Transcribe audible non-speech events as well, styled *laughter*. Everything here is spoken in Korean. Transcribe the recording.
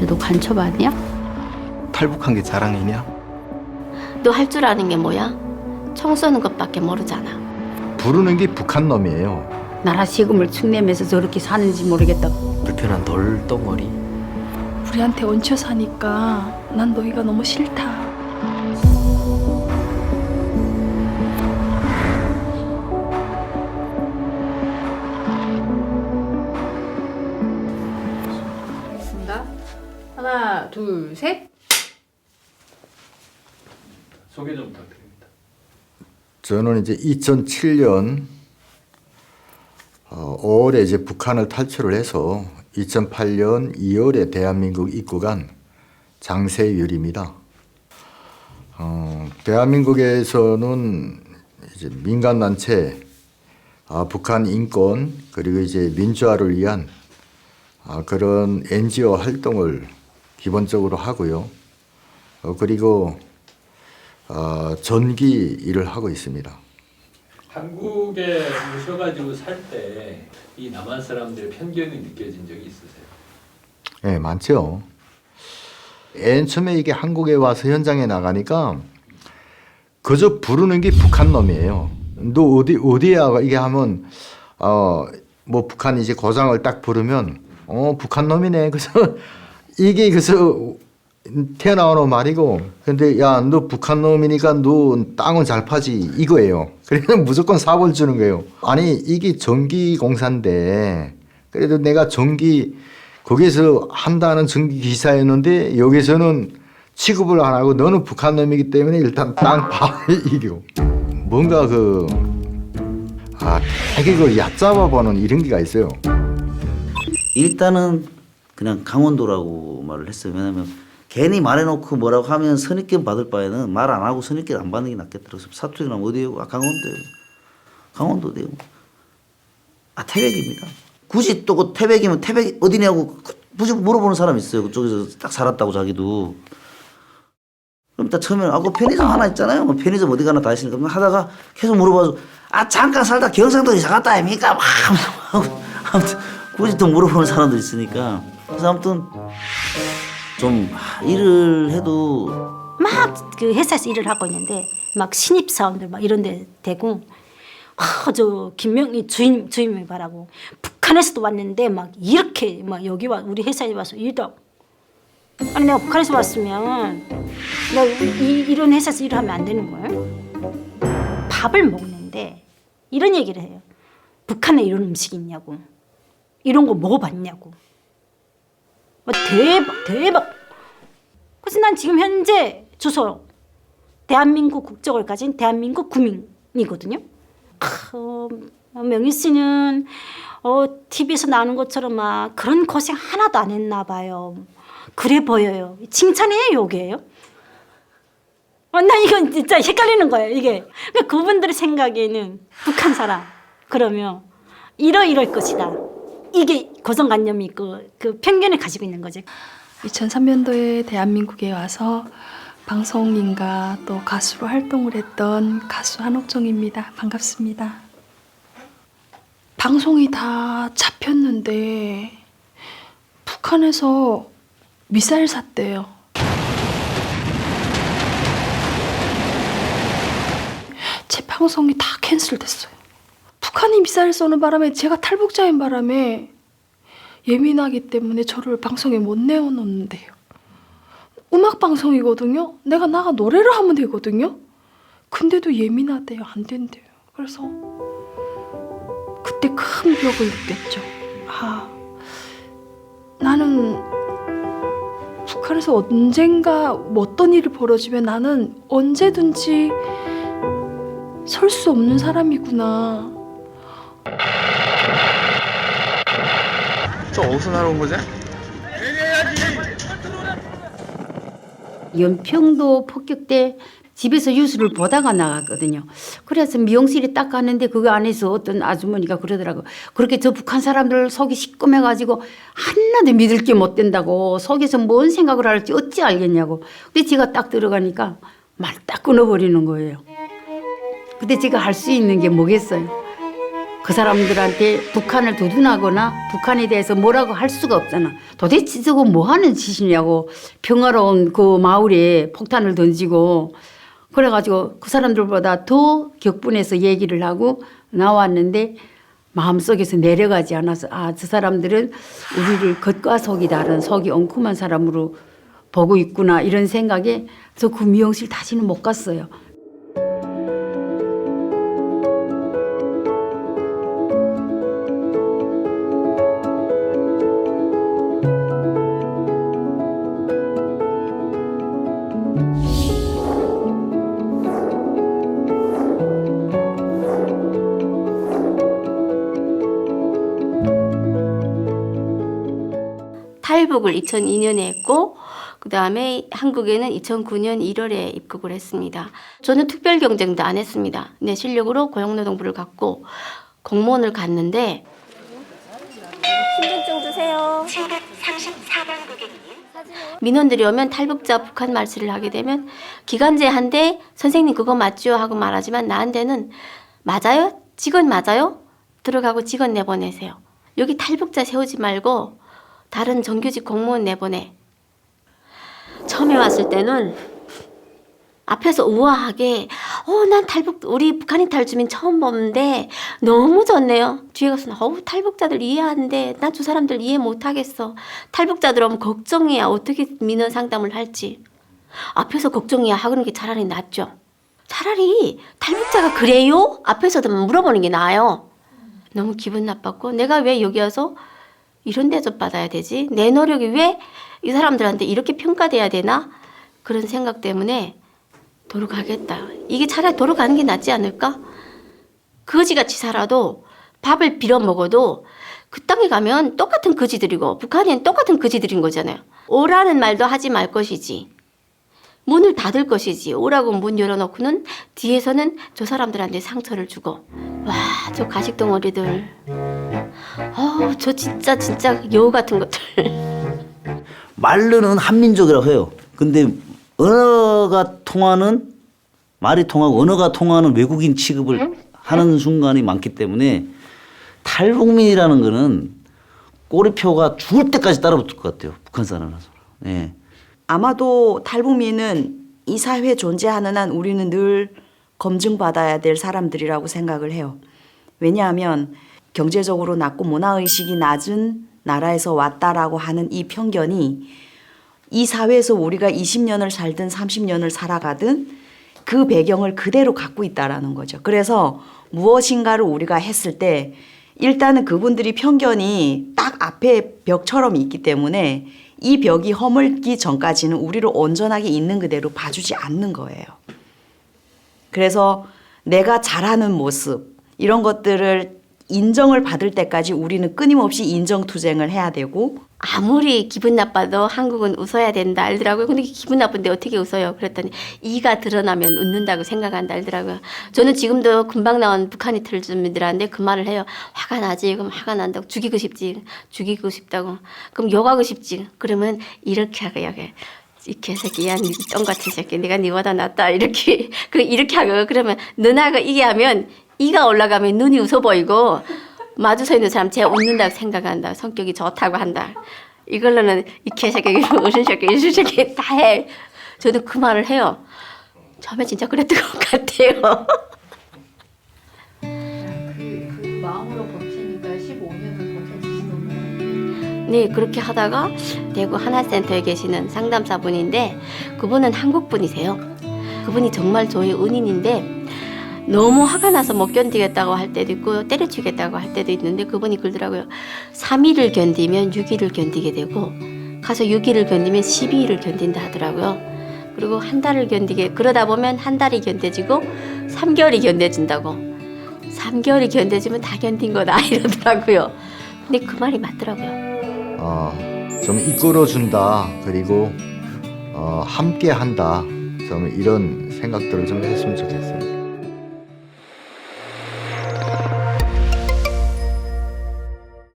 너도 간첩 아니야? 탈북한 게 자랑이냐? 너 할 줄 아는 게 뭐야? 총 쏘는 것밖에 모르잖아. 부르는 게 북한 놈이에요. 나라 세금을 축내면서 저렇게 사는지 모르겠다. 불편한 돌덩어리 우리한테 얹혀 사니까 난 너희가 너무 싫다. 하나, 둘, 셋. 소개 좀 부탁드립니다. 저는 이제 2007년 어, 5월에 이제 북한을 탈출을 해서 2008년 2월에 대한민국 입국한 장세율입니다. 어, 대한민국에서는 이제 민간 단체, 아, 북한 인권 그리고 이제 민주화를 위한 아, 그런 NGO 활동을 기본적으로 하고요. 어, 그리고 어, 전기 일을 하고 있습니다. 한국에 오셔가지고 살 때 이 남한 사람들의 편견이 느껴진 적이 있으세요? 예, 많죠. 맨 처음에 이게 한국에 와서 현장에 나가니까 그저 부르는 게 북한 놈이에요. 너 어디 어디야 이게 하면 어뭐 북한 이제 고장을 딱 부르면 어 북한 놈이네. 그래서 이게 그래서 튀어나오는 말이고 근데 야 너 북한 놈이니까 너 땅은 잘 파지 이거예요. 그래서 *laughs* 무조건 사고를 주는 거예요. 아니 이게 전기 공사인데 그래도 내가 전기 거기서 한다는 전기 기사였는데 여기서는 취급을 안 하고 너는 북한 놈이기 때문에 일단 땅 파 *laughs* 이겨. 뭔가 그 아, 되게 그 얕잡아 보는 이런 게가 있어요. 일단은 그냥 강원도라고 말을 했어요. 왜냐면 괜히 말해놓고 뭐라고 하면 선입견 받을 바에는 말 안 하고 선입견 안 받는 게 낫겠더라고요. 그래서 사투리랑 어디예요? 아 강원도예요. 강원도대요. 아 태백입니다. 굳이 또 그 태백이면 태백 어디냐고 굳이 물어보는 사람 있어요. 그쪽에서 딱 살았다고 자기도. 그럼 딱 처음에는 아그 편의점 하나 있잖아요. 뭐 편의점 어디 가나 다 있으니까 하다가 계속 물어봐서 아 잠깐 살다 경상도 이사 갔다 아닙니까? 막 아무튼 굳이 또 물어보는 사람도 있으니까 그래서 아무튼 좀 일을 해도 막 그 회사에서 일을 하고 있는데 막 신입 사원들 막 이런 데 대고 아 저 김명희 주임 주임을 바라고 북한에서도 왔는데 막 이렇게 막 여기 와 우리 회사에 와서 일도 아니 내가 북한에서 왔으면 내가 이, 이런 회사에서 일을 하면 안 되는 거예요? 밥을 먹는데 이런 얘기를 해요. 북한에 이런 음식이 있냐고 이런 거 먹어봤냐고 와, 대박 대박 그래서 난 지금 현재 주소 대한민국 국적을 가진 대한민국 국민이거든요. 크, 명희 씨는 어, TV에서 나오는 것처럼 막 그런 고생 하나도 안 했나 봐요. 그래 보여요. 칭찬이에요, 욕이에요? 어, 난 이건 진짜 헷갈리는 거예요, 이게. 그러니까 그분들의 생각에는 북한 사람, 그러면 이러이럴 것이다. 이게 고정관념이 있고 그 편견을 가지고 있는 거죠. 2003년도에 대한민국에 와서 방송인과 또 가수로 활동을 했던 가수 한옥정입니다. 반갑습니다. 방송이 다 잡혔는데 북한에서 미사일 샀대요. 제 방송이 다 캔슬됐어요. 북한이 미사일 쏘는 바람에 제가 탈북자인 바람에 예민하기 때문에 저를 방송에 못 내어놓는데요. 음악 방송이거든요. 내가 나가 노래를 하면 되거든요. 근데도 예민하대요. 안 된대요. 그래서 그때 큰 벽을 느꼈죠. 아, 나는 북한에서 언젠가 뭐 어떤 일이 벌어지면 나는 언제든지 설 수 없는 사람이구나. 저 어디서 날아온 거지? 연평도 폭격 때 집에서 뉴스를 보다가 나갔거든요. 그래서 미용실에 딱 가는데 그 안에서 어떤 아주머니가 그러더라고. 그렇게 저 북한 사람들 속이 시꺼매가지고 하나도 믿을 게 못 된다고 속에서 뭔 생각을 할지 어찌 알겠냐고. 근데 제가 딱 들어가니까 말 딱 끊어버리는 거예요. 근데 제가 할 수 있는 게 뭐겠어요? 그 사람들한테 북한을 두둔하거나 북한에 대해서 뭐라고 할 수가 없잖아. 도대체 저거 뭐 하는 짓이냐고 평화로운 그 마을에 폭탄을 던지고 그래가지고 그 사람들보다 더 격분해서 얘기를 하고 나왔는데 마음속에서 내려가지 않아서 아 저 사람들은 우리를 겉과 속이 다른 속이 엉큼한 사람으로 보고 있구나 이런 생각에 저 그 미용실 다시는 못 갔어요. 탈북을 2002년에 했고 그 다음에 한국에는 2009년 1월에 입국을 했습니다. 저는 특별 경쟁도 안 했습니다. 내 실력으로 고용노동부를 갔고 공무원을 갔는데 신분증 주세요. 민원들이 오면 탈북자 북한 말씨를 하게 되면 기간제 한데 선생님 그거 맞죠 하고 말하지만 나한테는 맞아요? 직원 맞아요? 들어가고 직원 내보내세요. 여기 탈북자 세우지 말고 다른 정규직 공무원 내보내. 처음에 왔을 때는 앞에서 우아하게 어 난 탈북 우리 북한인 탈주민 처음 보는데 너무 좋네요. 뒤에 가서 어우 탈북자들 이해하는데 난 저 사람들 이해 못하겠어. 탈북자들 오면 걱정이야. 어떻게 민원 상담을 할지. 앞에서 걱정이야 하는 게 차라리 낫죠. 차라리 탈북자가 그래요? 앞에서도 물어보는 게 나아요. 너무 기분 나빴고 내가 왜 여기 와서 이런 대접 받아야 되지? 내 노력이 왜 이 사람들한테 이렇게 평가돼야 되나? 그런 생각 때문에 도로 가겠다. 이게 차라리 도로 가는 게 낫지 않을까? 거지같이 살아도 밥을 빌어 먹어도 그 땅에 가면 똑같은 거지들이고 북한엔 똑같은 거지들인 거잖아요. 오라는 말도 하지 말 것이지. 문을 닫을 것이지. 오라고 문 열어놓고는 뒤에서는 저 사람들한테 상처를 주고. 와, 저 가식 덩어리들. 어우, 저 진짜 진짜 여우 같은 것들. 말로는 한민족이라고 해요. 근데 언어가 통하는 말이 통하고 언어가 통하는 외국인 취급을 하는 순간이 많기 때문에 탈북민이라는 거는 꼬리표가 죽을 때까지 따라붙을 것 같아요. 북한 사람이라서. 예. 아마도 탈북민은 이 사회에 존재하는 한 우리는 늘 검증받아야 될 사람들이라고 생각을 해요. 왜냐하면 경제적으로 낮고 문화의식이 낮은 나라에서 왔다라고 하는 이 편견이 이 사회에서 우리가 20년을 살든 30년을 살아가든 그 배경을 그대로 갖고 있다라는 거죠. 그래서 무엇인가를 우리가 했을 때 일단은 그분들이 편견이 딱 앞에 벽처럼 있기 때문에 이 벽이 허물기 전까지는 우리를 온전하게 있는 그대로 봐주지 않는 거예요. 그래서 내가 잘하는 모습 이런 것들을 인정을 받을 때까지 우리는 끊임없이 인정 투쟁을 해야 되고 아무리 기분 나빠도 한국은 웃어야 된다 알더라고요. 근데 기분 나쁜데 어떻게 웃어요? 그랬더니 이가 드러나면 웃는다고 생각한다 알더라고요. 저는 지금도 금방 나온 북한이 틀주민들한테 그 말을 해요. 화가 나지? 그럼 화가 난다고 죽이고 싶지? 죽이고 싶다고. 그럼 욕하고 싶지? 그러면 이렇게 하고 여기 이 개새끼야, 니 똥 같은 새끼, 내가 니보다 낫다 이렇게 *laughs* 그 이렇게 하고 그러면 너나가 이게 하면 이가 올라가면 눈이 웃어 보이고 마주서 있는 사람 쟤 웃는다고 생각한다. 성격이 좋다고 한다. 이걸로는 이 개새끼, 웃은 새끼, 웃은 새끼 다 해. 저도 그 말을 해요. 처음에 진짜 그랬던 것 같아요. 그, 그 마음으로 버티니까 15년을 버텨주시는 네, 그렇게 하다가 대구 하나센터에 계시는 상담사분인데 그분은 한국 분이세요. 그분이 정말 저의 은인인데 너무 화가 나서 못 견디겠다고 할 때도 있고 때려치겠다고 할 때도 있는데 그분이 그러더라고요. 3일을 견디면 6일을 견디게 되고 가서 6일을 견디면 12일을 견딘다 하더라고요. 그리고 한 달을 견디게 그러다 보면 한 달이 견뎌지고 3개월이 견뎌진다고. 3개월이 견뎌지면 다 견딘 거다 *laughs* 이러더라고요. 근데 그 말이 맞더라고요. 어, 좀 이끌어준다. 그리고 어, 함께 한다. 좀 이런 생각들을 좀 했으면 좋겠어요.